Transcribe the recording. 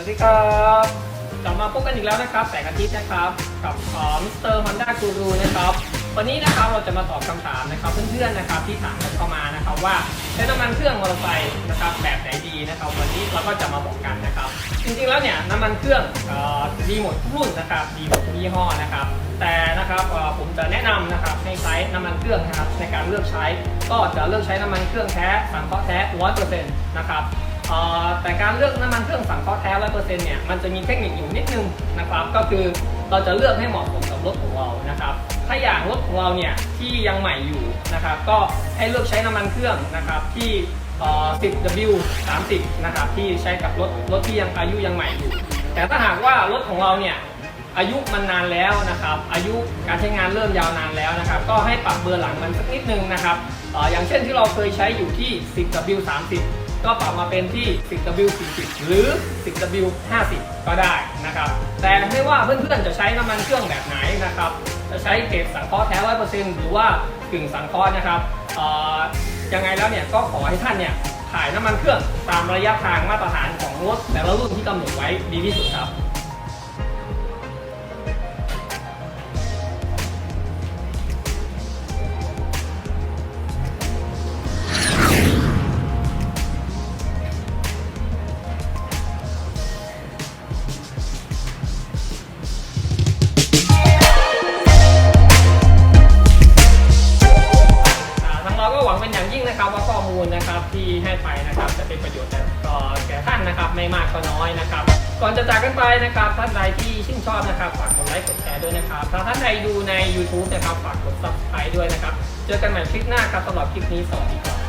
วัสดีครับกลับมาพบกันอีกแล้วนะครับแสงอาทิตย์นะครับกับมิสเตอร์ฮอนด้ากูรูนะครับวันนี้นะครับเราจะมาตอบคำถามนะครับเพื่อนๆนะครับที่ถามกันเข้ามานะครับว่าใช้น้ำมันเครื่องมอเตอร์ไซค์นะครับแบบไหนดีนะครับ วันนี้เราก็จะมาบอกกันนะครับ จริงๆแล้วเนี่ยน้ำมันเครื่องออดีหมดทุกรุ่นนะครับดีหมดทุกยี่ห้อนะครับ แต่นะครับผมจะแนะนำนะครับให้ใช้น้ำมันเครื่องนะครับในการเลือกใช้ก็จะเลือกใช้น้ำมันเครื่องแท้สังเคราะห์แท้ร้อยเปอร์เซ็นต์นะครับ แต่การเลือกน้ำมันเครื่องสังเคราะห์แท้ร้อยเปอร์เซ็นต์เนี่ยมันจะมีเทคนิคอยู่นิดนึงนะครับ ก็คือเราจะเลือกให้เหมาะสมกับรถของเรานะครับ ถ้าอย่างรถของเราเนี่ยที่ยังใหม่อยู่นะครับ ก็ให้เลือกใช้น้ำมันเครื่องนะครับที่ 10W 30นะครับที่ใช้กับรถรถที่ยังอายุยังใหม่อยู่แต่ถ้าหากว่ารถของเราเนี่ยอายุมันนานแล้วนะครับ อายุการใช้งานเริ่มยาวนานแล้วนะครับ ก็ให้ปรับเบอร์หลังมันสักนิดนึงนะครับออย่างเช่นที่เราเคยใช้อยู่ที่ 10W 30 ก็ปรับมาเป็นที่ 10W 40 หรือ 10W 50 ก็ได้นะครับ แต่ไม่ว่าเพื่อนๆจะใช้น้ำมันเครื่องแบบไหนนะครับ จะใช้เกรดสังเคราะห์แท้ร้อยเปอร์เซ็นต์หรือว่ากึ่งสังเคราะห์นะครับยังไงแล้วเนี่ยก็ขอให้ท่านเนี่ยถ่ายน้ำมันเครื่องตามระยะทางมาตรฐานของรถแต่ละรุ่นที่กำหนดไว้ดีที่สุดครับ มูลนะครับที่ให้ไปนะครับจะเป็นประโยชน์ต่อแก่ท่านนะครับไม่มากก็น้อยนะครับ ก่อนจะจากกันไปนะครับท่านใดที่ชื่นชอบนะครับฝากกดไลค์กดแชร์ด้วยนะครับถ้าท่านใดดูใน YouTube นะครับฝากกด subscribe ด้วยนะครับ เจอกันใหม่คลิปหน้าครับสำหรับคลิปนี้สวัสดีครับ